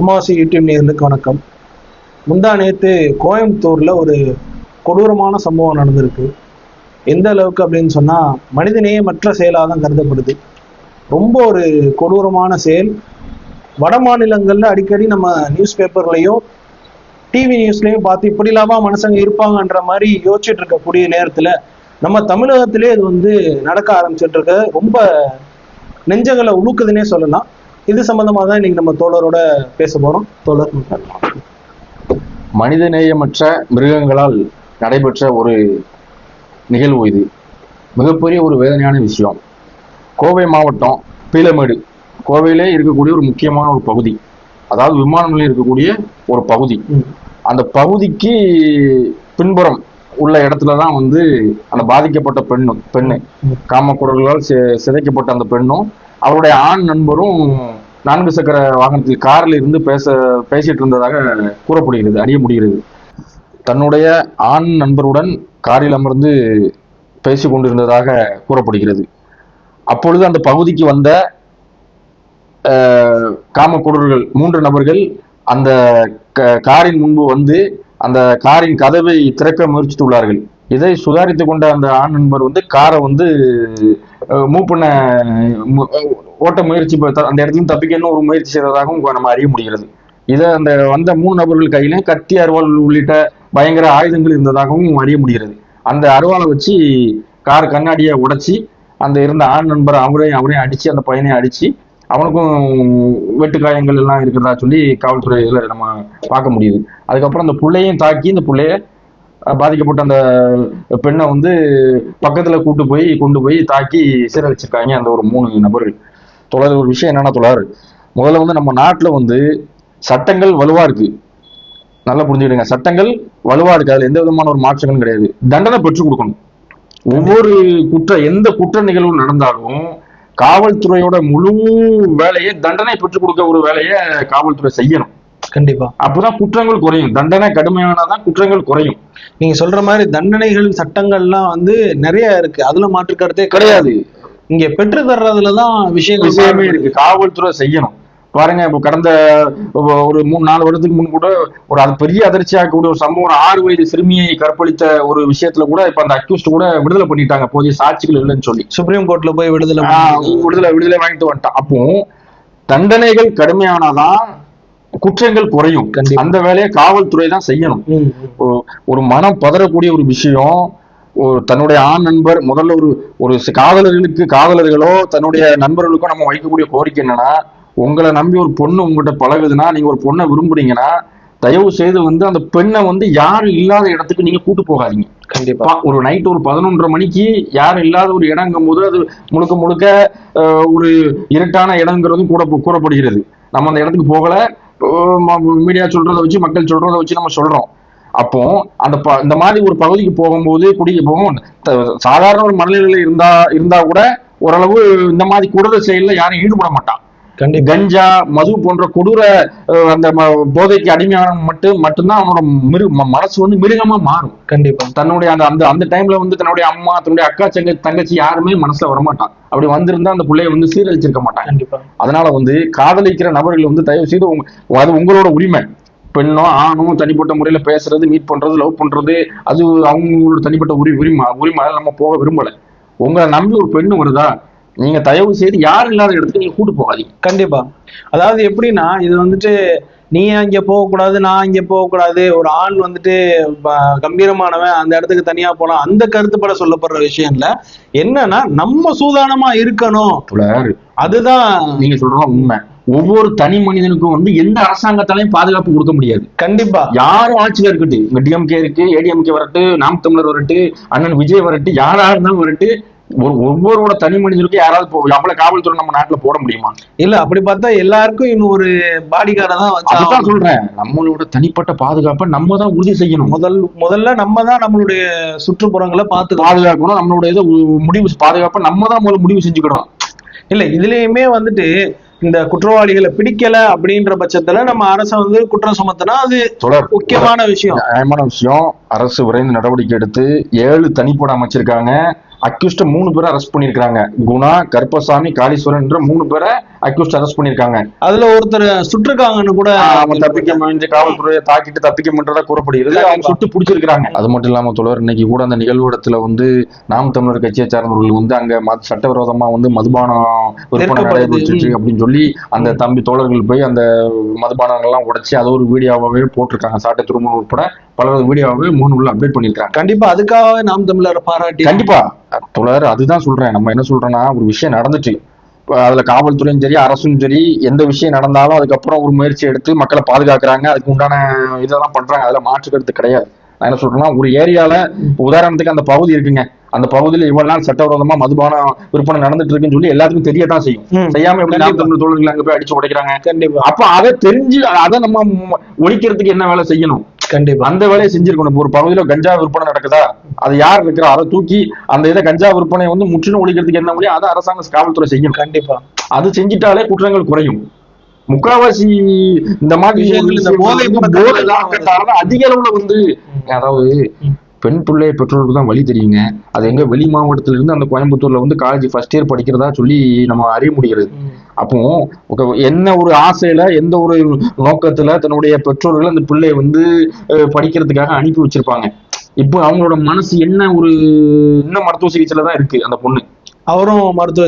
அமாவாசை யூடியூப் நேர்களுக்கு வணக்கம். முந்தா நேற்று கோயம்புத்தூரில் ஒரு கொடூரமான சம்பவம் நடந்திருக்கு. எந்த அளவுக்கு அப்படின்னு மனிதனே மற்ற செயலாக தான் கருதப்படுது. ரொம்ப ஒரு கொடூரமான செயல். வட மாநிலங்களில் அடிக்கடி நம்ம நியூஸ் பேப்பர்லையும் டிவி நியூஸ்லேயும் பார்த்து இப்படி இல்லாமல் மனுஷங்க இருப்பாங்கன்ற மாதிரி யோசிச்சுட்டு இருக்கக்கூடிய நேரத்தில் நம்ம தமிழகத்திலே இது வந்து நடக்க ஆரம்பிச்சிட்டு இருக்க. ரொம்ப நெஞ்சங்களை உழுக்குதுன்னே சொல்லலாம். இது சம்பந்தமா தான் இன்னைக்கு நம்ம தோழரோட பேச போறோம். தோழர் மனிதநேயமற்ற மிருகங்களால் நடைபெற்ற ஒரு நிகழ்வு இது. மிகப்பெரிய ஒரு வேதனையான விஷயம். கோவை மாவட்டம் பீலமேடு. கோவையிலே இருக்கக்கூடிய ஒரு முக்கியமான ஒரு பகுதி. அதாவது விமான நிலையம் இருக்கக்கூடிய ஒரு பகுதி. அந்த பகுதிக்கு பின்புறம் உள்ள இடத்துல தான் வந்து அந்த பாதிக்கப்பட்ட பெண்ணும் பெண்ணு. காமக்குரல்களால் சிதைக்கப்பட்ட அந்த பெண்ணும் அவருடைய ஆண் நண்பரும் நான்கு சக்கர வாகனத்தில் காரில் இருந்து பேச பேசிட்டு இருந்ததாக கூறப்படுகிறது அறிய முடிகிறது. தன்னுடைய ஆண் நண்பருடன் காரில் அமர்ந்து பேசி கொண்டிருந்ததாக கூறப்படுகிறது. அப்பொழுது அந்த பகுதிக்கு வந்த அஹ், மூன்று நபர்கள் அந்த க- காரின் முன்பு வந்து அந்த காரின் கதவை திறக்க முயற்சித்துள்ளார்கள். இதை சுதாரித்து கொண்ட அந்த ஆண் நண்பர் வந்து காரை வந்து மூவ் பண்ண மு- ஓட்ட முயற்சி த- அந்த இடத்துல தப்பிக்கணும் ஒரு முயற்சி செய்ததாகவும் நம்ம அறிய முடிகிறது. இதை அந்த வந்த மூணு நபர்கள் கையிலே கத்தி அருவாள் உள்ளிட்ட பயங்கர ஆயுதங்கள் இருந்ததாகவும் அறிய முடிகிறது. அந்த அருவாளை வச்சு கார் கண்ணாடியை உடைச்சி அந்த இருந்த ஆண் நண்பர் அவரையும் அவரையும் அடிச்சு அந்த பையனை அடிச்சு அவனுக்கும் வெட்டுக்காயங்கள் எல்லாம் இருக்கிறதா சொல்லி காவல்துறையில நம்ம பார்க்க முடியுது. அதுக்கப்புறம் அந்த புள்ளையும் தாக்கி இந்த பிள்ளைய பாதிக்கப்பட்ட அந்த பெண்ணை வந்து பக்கத்துல கூட்டு போய் கொண்டு போய் தாக்கி சீரழிச்சிருக்காங்க அந்த ஒரு மூணு நபர்கள். தொடர் ஒரு விஷயம் என்னன்னா தொடர் முதல்ல வந்து நம்ம நாட்டுல வந்து சட்டங்கள் வலுவா இருக்கு. நல்லா புரிஞ்சுக்கிடுங்க. சட்டங்கள் வலுவா இருக்கு. அதுல எந்த விதமான ஒரு மாற்றங்களும் கிடையாது. தண்டனை பெற்றுக் கொடுக்கணும். ஒவ்வொரு குற்ற எந்த குற்ற நிகழ்வு நடந்தாலும் காவல்துறையோட முழு வேலையை தண்டனை பெற்றுக் கொடுக்க ஒரு வேலையை காவல்துறை செய்யணும். கண்டிப்பா. அப்பதான் குற்றங்கள் குறையும். தண்டனை கடுமையானாதான் குற்றங்கள் குறையும். நீங்க சொல்ற மாதிரி தண்டனைகள் சட்டங்கள்லாம் வந்து நிறைய இருக்கு. அதுல மாற்று கருத்தே கிடையாது. இங்க பெற்று தர்றதுலதான் விஷயங்கள் விஷயமே இருக்கு. காவல்துறை செய்யணும். பாருங்க இப்போ கடந்த ஒரு மூணு நாலு வருடத்துக்கு முன் கூட ஒரு அது பெரிய அதிர்ச்சியாக்கக்கூடிய ஒரு சம்பவம். ஒரு ஆறு வயது சிறுமியை கற்பழித்த ஒரு விஷயத்துல கூட இப்ப அந்த அக்யூஸ்ட் கூட விடுதலை பண்ணிட்டாங்க. போதிய சாட்சிகள் இல்லைன்னு சொல்லி. சுப்ரீம் கோர்ட்ல போய் விடுதலை விடுதலை விடுதலை வாங்கிட்டு வந்துட்டான். அப்போ தண்டனைகள் கடுமையானாதான் குற்றங்கள் குறையும். அந்த வேலையை காவல்துறை தான் செய்யணும். ஒரு- மனம் பதறக்கூடிய ஒரு விஷயம் தன்னுடைய ஆண் நண்பர் முதல்ல ஒரு ஒரு காதலர்களுக்கு காதலர்களோ தன்னுடைய நண்பர்களுக்கோ நம்ம வைக்கக்கூடிய கோரிக்கை என்னன்னா உங்களை நம்பி ஒரு பொண்ணு உங்ககிட்ட பழகுதுன்னா நீங்க ஒரு பொண்ணை விரும்புறீங்கன்னா தயவு செய்து வந்து அந்த பெண்ணை வந்து யாரும் இல்லாத இடத்துக்கு நீங்க கூட்டு போகாதீங்க. கண்டிப்பா. ஒரு நைட் ஒரு பதினொன்றரை மணிக்கு யாரும் இல்லாத ஒரு இடங்கும் போது அது முழுக்க முழுக்க ஒரு இருட்டான இடங்கிறதும் கூட கூறப்படுகிறது. நம்ம அந்த இடத்துக்கு போகல. மீடியா சொல்றத வச்சு மக்கள் சொல்றத வச்சு நம்ம சொல்றோம். அப்போ அந்த ப- இந்த மாதிரி ஒரு பகுதிக்கு போகும்போது குடிக்க போகும் சாதாரண ஒரு மனநிலையில இருந்தா இருந்தா கூட ஓரளவு இந்த மாதிரி கொடூர செயல்ல யாரும் ஈடுபட மாட்டான். கஞ்சா மது போன்ற கொடூர அந்த போதைக்கு அடிமையான மட்டும் மட்டும்தான் அவனோட மிரு மனசு வந்து மிருகமா மாறும். கண்டிப்பா. தன்னுடைய அந்த அந்த அந்த டைம்ல வந்து தன்னுடைய அம்மா தன்னுடைய அக்கா தங்க தங்கச்சி யாருமே மனசுல வரமாட்டான் அப்படி வந்திருந்தா அந்த பிள்ளைய வந்து சீரழிச்சிருக்க மாட்டாங்க. கண்டிப்பா. அதனால வந்து காதலிக்கிற நபர்கள் வந்து தயவு செய்து உங்க- அது உங்களோட உரிமை. பெண்ணோ ஆணோ தனிப்பட்ட முறையில பேசுறது மீட் பண்றது லவ் பண்றது அது அவங்களோட தனிப்பட்ட உரி உரிமை உரிமை. நம்ம போக விரும்பல. உங்களை நம்பி ஒரு பெண்ணு வருதா? நீங்க தயவு செய்து யாரும் இல்லாத இடத்துக்கு நீங்க கூட்டு போகாதீங்க. கண்டிப்பா. அதாவது எப்படின்னா இது வந்துட்டு நீ அங்க போகக்கூடாது நான் இங்க போகக்கூடாது ஒரு ஆண் வந்துட்டு கம்பீரமானவன் அந்த இடத்துக்கு தனியா போலாம் அந்த கருத்துப்பட சொல்லப்படுற விஷயம் இல்ல என்னன்னா நம்ம சூதானமா இருக்கணும். அதுதான். நீங்க சொல்றது உண்மை. ஒவ்வொரு தனி மனிதனுக்கும் வந்து எந்த அரசாங்கத்தாலையும் பாதுகாப்பு கொடுக்க முடியாது. கண்டிப்பா. யாரும் ஆட்சியில இருக்கட்டு இங்க டிஎம்கே இருக்கு ஏடிஎம்கே வரட்டு நாம் தமிழர் வரட்டு அண்ணன் விஜய் வரட்டு யாரா இருந்தாலும் வரட்டு ஒரு ஒவ்வொருவோட தனி மனிதனுக்கும் யாராவது அவ்வளவு காவல்துறை நம்ம நாட்டுல போட முடியுமா? இல்ல அப்படி பார்த்தா எல்லாருக்கும் இன்னும் ஒரு பாடிகார்டை தான். சொல்றேன். நம்மளோட தனிப்பட்ட பாதுகாப்பை நம்ம தான் உறுதி செய்யணும். முதல் முதல்ல நம்ம தான் நம்மளுடைய சுற்றுப்புறங்களை பார்த்துக்கணும். பாதுகாக்கணும். நம்மளோட இதை முடிவு பாதுகாப்பை நம்ம தான் முதல்ல முடிவு செஞ்சுக்கணும். இல்ல இதுலயுமே வந்துட்டு இந்த குற்றவாளிகளை பிடிக்கல அப்படின்ற பட்சத்துல நம்ம அரசை வந்து குற்றம் சுமத்தினா அது முக்கியமான விஷயம். நியாயமான விஷயம். அரசு விரைந்து நடவடிக்கை எடுத்து ஏழு தனிப்படை அமைச்சிருக்காங்க. அக்யூஸ்ட மூணு பேரை அரெஸ்ட் பண்ணிருக்காங்க குணா கருப்பசாமி காளீஸ்வரன் என்ற மூணு பேரை அக்யூஸ்ட் அரெஸ்ட் பண்ணிருக்காங்க அதுல ஒருத்தர் சுட்டிருக்காங்கன்னு கூட தப்பிக்க முயன்று காவல்துறையை தாக்கிட்டு தப்பிக்க முயன்றதா கூறப்படுகிறது அவங்க சுட்டு பிடிச்சிருக்காங்க அது மட்டும் இல்லாம தொடர் இன்னைக்கு கூட அந்த நிகழ்விடத்துல வந்து நாம் தமிழர் கட்சியை சார்ந்தவர்கள் வந்து அங்க சட்டவிரோதமா வந்து மதுபானம் விற்பனை. நடைபெற்றுச்சு அப்படின்னு சொல்லி அந்த தம்பி தோழர்கள் போய் அந்த மதுபானங்கள் எல்லாம் உடைச்சு அது ஒரு வீடியோவாவே போட்டிருக்காங்க. சாட்டை திருமணம் உட்பட பல வீடியோவாவே மூணு உள்ள அப்டேட் பண்ணிருக்காங்க கண்டிப்பா அதுக்காகவே நாம் தமிழர் பாராட்டி கண்டிப்பா. தொடர் அதுதான் சொல்றேன். நம்ம என்ன சொல்றோம்னா ஒரு விஷயம் நடந்துச்சு. அதுல காவல்துறையும் சரி அரசும் சரி எந்த விஷயம் நடந்தாலும் அதுக்கப்புறம் ஒரு முயற்சி எடுத்து மக்களை பாதுகாக்கிறாங்க. அதுக்கு உண்டான இதெல்லாம் பண்றாங்க. அதுல மாற்று கருத்து கிடையாது. நான் என்ன சொல்றேன்னா ஒரு ஏரியால உதாரணத்துக்கு அந்த பகுதி இருக்குங்க. அந்த பகுதியில இவ்வளவு நாள் சட்டவிரோதமா மதுபானம் விற்பனை நடந்துட்டு இருக்குன்னு சொல்லி எல்லாத்துக்கும் தெரியத்தான் செய்யும். செய்யாம எப்படி. தமிழ் தோழர்கள் அங்க போய் அடிச்சு உடைக்கிறாங்க? கண்டிப்பா. அப்ப அதை தெரிஞ்சு அதை நம்ம ஒழிக்கிறதுக்கு என்ன வேலை செய்யணும்? கண்டிப்பா. அந்த வேலையை செஞ்சிருக்கணும். ஒரு பகுதியில கஞ்சா விற்பனை நடக்குதா? அது யார் இருக்கிறா அதை தூக்கி அந்த இதை கஞ்சா விற்பனை வந்து முற்றிலும் ஒழிக்கிறதுக்கு என்ன வழி அதை அரசாங்க காவல்துறை செய்யணும். கண்டிப்பா. அது செஞ்சிட்டாலே குற்றங்கள் குறையும். முக்காவாசி இந்த மாதிரி விஷயங்கள் இந்த போதை அதிக அளவுல வந்து அதாவது. பெண் பிள்ளை பெற்றோருக்கு தான் வழி தெரியுங்க. அது எங்க வெளி மாவட்டத்துல இருந்து அந்த கோயம்புத்தூர்ல வந்து காலேஜ் ஃபர்ஸ்ட் இயர் படிக்கிறதா சொல்லி நம்ம அறிய முடிகிறது. அப்போ என்ன ஒரு ஆசையில எந்த ஒரு நோக்கத்துல தன்னுடைய பெற்றோர்கள் அந்த பிள்ளைய வந்து படிக்கிறதுக்காக அனுப்பி வச்சிருப்பாங்க. இப்போ அவங்களோட மனசு என்ன ஒரு இன்னும் மருத்துவ சிகிச்சையில தான் இருக்கு அந்த பொண்ணு. அவரும் மருத்துவ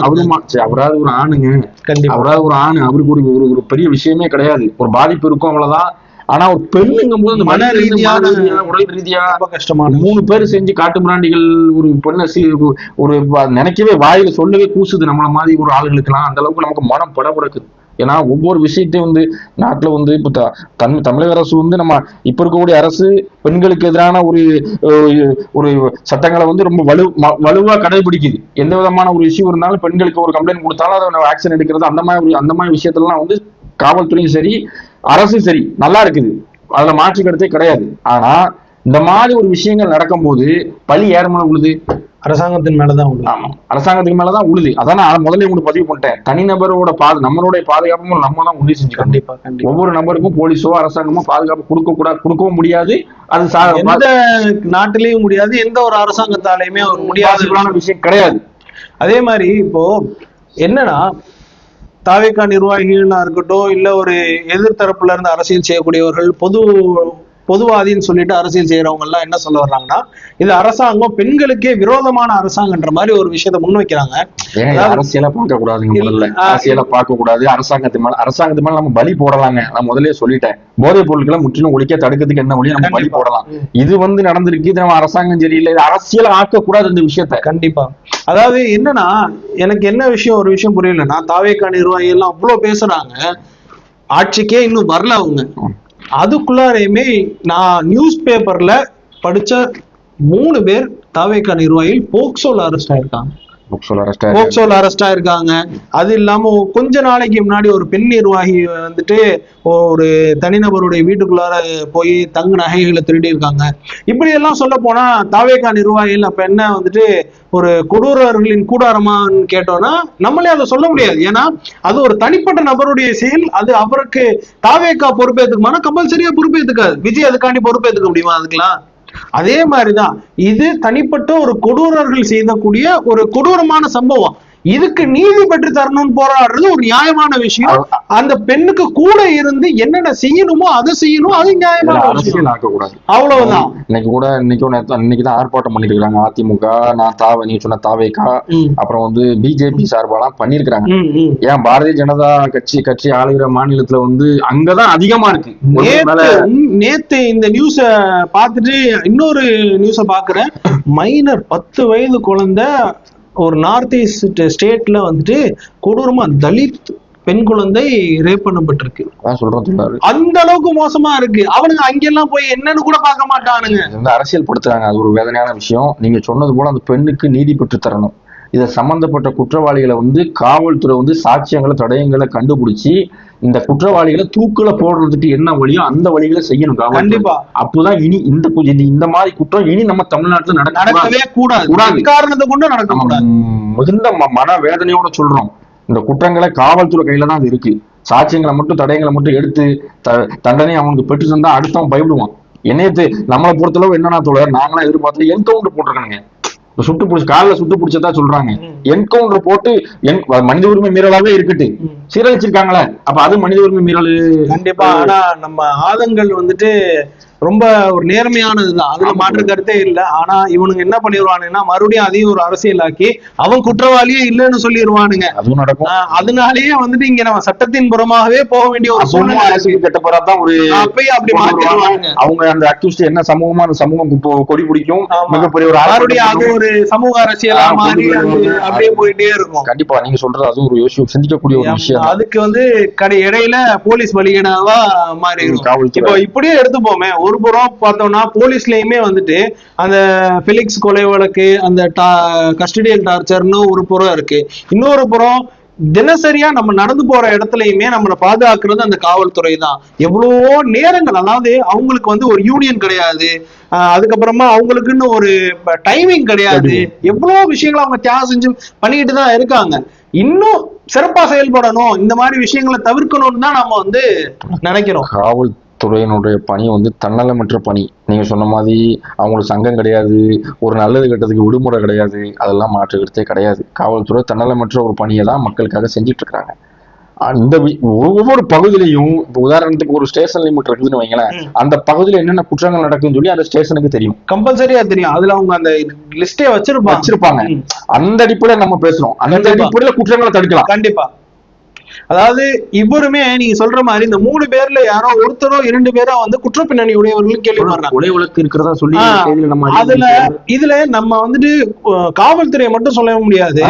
அவரும் அவராவது ஒரு ஆணுங்க. கண்டிப்பா. அவராவது ஒரு ஆணு அவருக்கு ஒரு ஒரு- ஒரு பெரிய விஷயமே கிடையாது. ஒரு பாதிப்பு இருக்கும் அவ்வளவுதான். ஆனா ஒரு பெண்ணுங்கும் போது அந்த மன மன ரீதியா ரீதியான- உடல் ரீதியா ரொம்ப கஷ்டமான மூணு பேர் செஞ்சு காட்டு மிராண்டிகள் ஒரு பெண்ணை ஒரு நினைக்கவே வாயில சொல்லவே கூசுது நம்மள மாதிரி ஒரு ஆளுகளுக்கெல்லாம். அந்த அளவுக்கு நமக்கு மனம் படபடக்குது. ஏன்னா ஒவ்வொரு விஷயத்தையும் வந்து நாட்டுல வந்து இப்ப த- தம் தமிழக அரசு வந்து நம்ம இப்ப இருக்கக்கூடிய அரசு பெண்களுக்கு எதிரான ஒரு ஒரு சட்டங்களை வந்து ரொம்ப வலு வலுவா கடைபிடிக்குது. எந்த விதமான ஒரு இஷ்யூ இருந்தாலும் பெண்களுக்கு ஒரு கம்ப்ளைண்ட் கொடுத்தாலும் அதை ஆக்ஷன் எடுக்கிறது அந்த மாதிரி அந்த மாதிரி விஷயத்துலலாம் வந்து காவல்துறையும் சரி அரசும் சரி நல்லா இருக்குது. அதுல மாற்று கருத்தே கிடையாது. ஆனா இந்த மாதிரி ஒரு விஷயங்கள் நடக்கும்போது பழி யார் மேல உழுது? அரசாங்கத்தின் மேலதான் உண்டு ஆமா. அரசாங்கத்துக்கு மேலதான் உழுது. அதான் நான் முதல்ல உங்களுக்கு பதிவு பண்ணிட்டேன். தனிநபரோட பாது நம்மளுடைய பாதுகாப்பும் நம்ம தான் உறுதி செஞ்சுக்கணும். கண்டிப்பா கண்டிப்பா. ஒவ்வொரு நபருக்கும் போலீஸோ அரசாங்கமோ பாதுகாப்பு கொடுக்க கூடாது கொடுக்கவும் முடியாது. அது எந்த நாட்டிலையும் முடியாது. எந்த ஒரு அரசாங்கத்தாலையுமே ஒரு முடியாத. விஷயம் கிடையாது. அதே மாதிரி இப்போ என்னன்னா தாவேக்கா நிர்வாகிகளா இருக்கட்டும் இல்ல ஒரு எதிர்த்தரப்புல இருந்து அரசியல் செய்யக்கூடியவர்கள் பொது பொதுவாதின்னு சொல்லிட்டு அரசியல் செய்யறவங்க எல்லாம் என்ன சொல்ல வர்றாங்கன்னா இது அரசாங்கம் பெண்களுக்கே விரோதமான அரசாங்கன்ற மாதிரி ஒரு விஷயத்த முன்வைக்கிறாங்க அரசியலா பார்க்க கூடாதுங்க முதல்ல. அரசியலா பார்க்க கூடாது அரசாங்கத்து மேல அரசாங்கத்து மேல நம்ம பலி போடலாங்க. நான் முதல்லயே சொல்லிட்டேன். போதைப் பொருட்களை முற்றிலும் ஒழிக்க தடுக்கிறதுக்கு என்ன வழி? நம்ம பலி. போடலாம். இது வந்து நடந்திருக்கு. இது நம்ம அரசாங்கம் சரியில்லை. அரசியலா ஆக்க கூடாது இந்த விஷயத்த. கண்டிப்பா. அதாவது என்னன்னா எனக்கு என்ன விஷயம் ஒரு விஷயம் புரியலன்னா தாவேக்கா நிர்வாகி எல்லாம் அவ்வளவு பேசுறாங்க. ஆட்சிக்கே இன்னும் வரல அவங்க. அதுக்குள்ளாரையுமே நான் நியூஸ் பேப்பர்ல படிச்ச மூணு பேர் தாவேக்கா நிர்வாகிகள் போக்சோல அரெஸ்ட் ஆயிருக்காங்க. போக்சோல அரெஸ்ட் ஆயிருக்காங்க அது இல்லாம கொஞ்ச நாளைக்கு முன்னாடி ஒரு பெண் நிர்வாகி வந்துட்டு ஒரு தனிநபருடைய வீட்டுக்குள்ளார போய் தங்க நகைகளை திருடி இருக்காங்க. இப்படி எல்லாம் சொல்ல போனா தாவேக்கா நிர்வாகிகள் அப்ப என்ன வந்துட்டு ஒரு கொடூரர்களின் கூடாரமான்னு கேட்டோம்னா நம்மளே அதை சொல்ல முடியாது. ஏன்னா அது ஒரு தனிப்பட்ட நபருடைய செயல். அது அவருக்கு தாவேக்கா பொறுப்பேற்றுக்குமானா கம்பல்சரியா பொறுப்பேற்றுக்காது விஜய் அதுக்காண்டி பொறுப்பேற்றுக்க முடியுமா அதுக்கெல்லாம்? அதே மாதிரிதான் இது தனிப்பட்ட ஒரு கொடூரர்கள் செய்யக்கூடிய ஒரு கொடூரமான சம்பவம். இதுக்கு நீதி பெற்று தரணும்னு போராடுறது ஒரு நியாயமான விஷயம். அந்த பெண்ணுக்கு கூட இருந்து என்னென்ன செய்யணுமோ அதை செய்யணும் அது நியாயமான விஷயம். அரசியல் ஆக்க கூடாது அவ்வளவுதான். இன்னைக்கு கூட இன்னைக்கு ஒண்ணு- இன்னைக்கு தான் ஆர்ப்பாட்டம் பண்ணிட்டு இருக்காங்க. அதிமுக நான் தாவ நீ சொன்ன தாவேக்கா அப்புறம் வந்து பிஜேபி சார்பாலாம் பண்ணிருக்காங்க. ஏன் பாரதிய ஜனதா கட்சி கட்சி ஆளுகிற மாநிலத்துல வந்து அங்கதான் அதிகமா இருக்கு. நேத்து இந்த நியூஸ பார்த்துட்டு இன்னொரு நியூஸ பாக்குறேன் மைனர் பத்து வயது குழந்தை ஒரு நார்த் ஈஸ்ட் ஸ்டேட்ல வந்துட்டு கொடூரமா தலித் பெண் குழந்தை ரேப் பண்ணப்பட்டிருக்கு. அந்த அளவுக்கு மோசமா இருக்கு. அவனுங்க அங்கெல்லாம் போய் என்னன்னு கூட பார்க்க மாட்டானுங்க. அரசியல் படுத்துறாங்க அது ஒரு வேதனையான விஷயம். நீங்க சொன்னது போல அந்த பெண்ணுக்கு நீதி பெற்று தரணும். இதை சம்பந்தப்பட்ட குற்றவாளிகளை வந்து காவல்துறை வந்து சாட்சியங்களை தடயங்களை கண்டுபிடிச்சு இந்த குற்றவாளிகளை தூக்குல போடுறதுக்கு என்ன வழியோ அந்த வழிகளை செய்யணும் கண்டிப்பா. அப்போதான் இனி இந்த இந்த- மாதிரி குற்றம் இனி நம்ம தமிழ்நாட்டுல நடக்க நடக்கவே கூடாது. காரணத்தை கொண்டு நடக்க மிகுந்த மன வேதனையோட சொல்றோம். இந்த குற்றங்களை காவல்துறை கையில தான் அது இருக்கு. சாட்சியங்களை மட்டும் தடயங்களை மட்டும் எடுத்து தண்டனை அவனுக்கு பெற்று தந்தா அடுத்தவன் பயப்படுவான். என்னையத்து நம்மளை பொறுத்தளவு என்னன்னா தோழர்? நாங்களாம் எதிர்பார்த்து என்கவுண்டர் போட்டிருக்கானுங்க. சுட்டு பிடிச்சி காலில் சுட்டு பிடிச்சதா சொல்றாங்க. என்கவுண்டர் போட்டு என்- மனித உரிமை மீறலாவே இருக்கட்டு. சீரழிச்சிருக்காங்களே. அப்ப அது மனித உரிமை மீறல். கண்டிப்பா. ஆனா நம்ம ஆதங்கள் வந்துட்டு ரொம்ப ஒரு நேர்மையானதுதான் அதுல. மாற்று கருத்தே இல்ல ஆனா இவனுங்க என்ன பண்ணிடுவானுங்கன்னா மறுபடியும் அதையும் ஒரு அரசியலாக்கி அவன் குற்றவாளியே இல்லைன்னு சொல்லிடுவானுங்க அதுவும் நடக்கும் அதனாலேயே வந்துட்டு இங்க நம்ம சட்டத்தின் புறமாகவே போக வேண்டிய ஒரு சூழ்நிலை இருக்கு. அரசுக்கு கெட்ட போறாதான் ஒரு அப்பயே அப்படி. மாத்திடுவாங்க அவங்க அந்த அக்யூஸ்ட் என்ன சமூகமா அந்த சமூகம் கொடி பிடிக்கும். மிகப்பெரிய ஒரு மறுபடியும் அது ஒரு சமூக அரசியலா மாறி அது. அப்படியே போயிட்டே இருக்கும் கண்டிப்பா நீங்க சொல்றது அதுவும் ஒரு யோசிச்சு சிந்திக்கக்கூடிய ஒரு விஷயம். அதுக்கு வந்து கடை இடையில போலீஸ் மாறிடும் காவல்துறை இப்போ இப்படியே எடுத்துப்போமே ஒரு புறம் பார்த்தோம்னா போலீஸ்லயுமே வந்துட்டு அந்த பிலிக்ஸ் கொலை வழக்கு அந்த கஸ்டடியல் டார்ச்சர்னு ஒரு புறம் இருக்கு. இன்னொரு புறம் தினசரியா நம்ம நடந்து போற இடத்துலயுமே நம்மளை பாதுகாக்கிறது அந்த காவல்துறை தான். எவ்வளவோ நேரங்கள் அதாவது அவங்களுக்கு வந்து ஒரு யூனியன் கிடையாது. அதுக்கப்புறமா அவங்களுக்குன்னு ஒரு டைமிங் கிடையாது. எவ்வளவோ விஷயங்களை அவங்க தியாகம் செஞ்சு பண்ணிக்கிட்டு தான் இருக்காங்க. இன்னும் சிறப்பா செயல்படணும். இந்த மாதிரி விஷயங்களை தவிர்க்கணும்னு தான் நம்ம வந்து நினைக்கிறோம். காவல்துறையினுடைய பணி வந்து தன்னலமற்ற பணி. நீங்க சொன்ன மாதிரி அவங்களுக்கு சங்கம் கிடையாது ஒரு நல்லது கெட்டதுக்கு விடுமுறை கிடையாது அதெல்லாம் மாற்றுக்கிறதே கிடையாது. காவல்துறை தன்னலமற்ற ஒரு பணியை தான் மக்களுக்காக செஞ்சுட்டு இருக்காங்க அந்த ஒவ்வொரு பகுதியிலையும் இப்ப உதாரணத்துக்கு ஒரு ஸ்டேஷன் லிமிட் இருக்குதுன்னு வைங்களேன். அந்த பகுதியில என்னென்ன குற்றங்கள் நடக்குதுன்னு சொல்லி அந்த ஸ்டேஷனுக்கு தெரியும். கம்பல்சரியா தெரியும். அதுல அவங்க அந்த லிஸ்டே வச்சிருப்பாங்க. வச்சிருப்பாங்க. அந்த அடிப்படையில நம்ம பேசுறோம். அந்த. அடிப்படையில குற்றங்களை தடுக்கலாம். கண்டிப்பா. அதாவது இவருமே நீங்க சொல்ற மாதிரி இந்த மூணு பேர்ல யாரோ ஒருத்தரோ இரண்டு பேரோ வந்து குற்ற பின்னணி உடையவர்கள் கேள்விப்படுறாங்க கொலை வழக்கு இருக்கிறதா சொல்லி அதுல இதுல நம்ம வந்துட்டு காவல்துறையை மட்டும் சொல்ல முடியாது.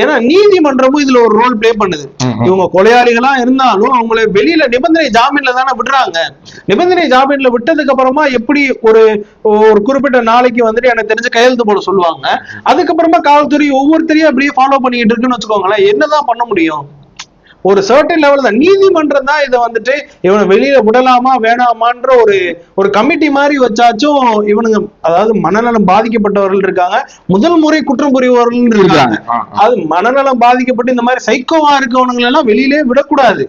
ஏன்னா நீதிமன்றமும் இதுல ஒரு ரோல் ப்ளே பண்ணுது. இவங்க கொலையாளிகளா இருந்தாலும் அவங்கள வெளியில நிபந்தனை ஜாமீன்ல தானே விடுறாங்க. நிபந்தனை ஜாமீன்ல விட்டதுக்கு அப்புறமா எப்படி ஒரு ஒரு குறிப்பிட்ட நாளைக்கு வந்துட்டு எனக்கு தெரிஞ்சு கையெழுத்து போட சொல்லுவாங்க. அதுக்கப்புறமா காவல்துறை ஒவ்வொருத்தரையும் அப்படியே ஃபாலோ பண்ணிட்டு இருக்குன்னு வச்சுக்கோங்களேன். என்னதான் பண்ண முடியும்? ஒரு சர்டன் லெவல் தான் நீதிமன்றம் தான் இதை வந்துட்டு இவனை வெளியில விடலாமா வேணாமான்ற ஒரு ஒரு கமிட்டி மாதிரி வச்சாச்சும் இவனுங்க அதாவது மனநலம் பாதிக்கப்பட்டவர்கள் இருக்காங்க. முதல் முறை குற்றம் புரிபவர்கள் இருக்காங்க. அது மனநலம் பாதிக்கப்பட்டு இந்த மாதிரி சைக்கோவா இருக்கவனுங்களை எல்லாம் வெளியிலே விடக்கூடாது.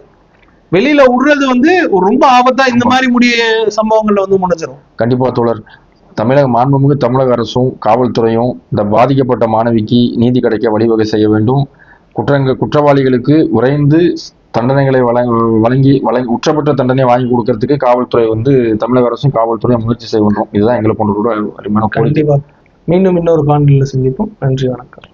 வெளியில விடுறது வந்து ரொம்ப ஆபத்தா இந்த மாதிரி முடிய சம்பவங்கள்ல வந்து முடிஞ்சிடும் கண்டிப்பா தோழர். தமிழக மாண்புமிகு தமிழக அரசும் காவல்துறையும் இந்த பாதிக்கப்பட்ட மாணவிக்கு நீதி கிடைக்க வழிவகை செய்ய வேண்டும். குற்றங்க குற்றவாளிகளுக்கு விரைந்து தண்டனைகளை வழங்க வழங்கி வழங்கி உச்சபட்ச தண்டனை வாங்கி கொடுக்கறதுக்கு காவல்துறை வந்து தமிழக அரசும் காவல்துறையும் முயற்சி செய்ய இதுதான் எங்களை கொண்டு அருமையான கோரிக்கை. மீண்டும் இன்னொரு பாண்டில் சந்திப்போம். நன்றி வணக்கம்.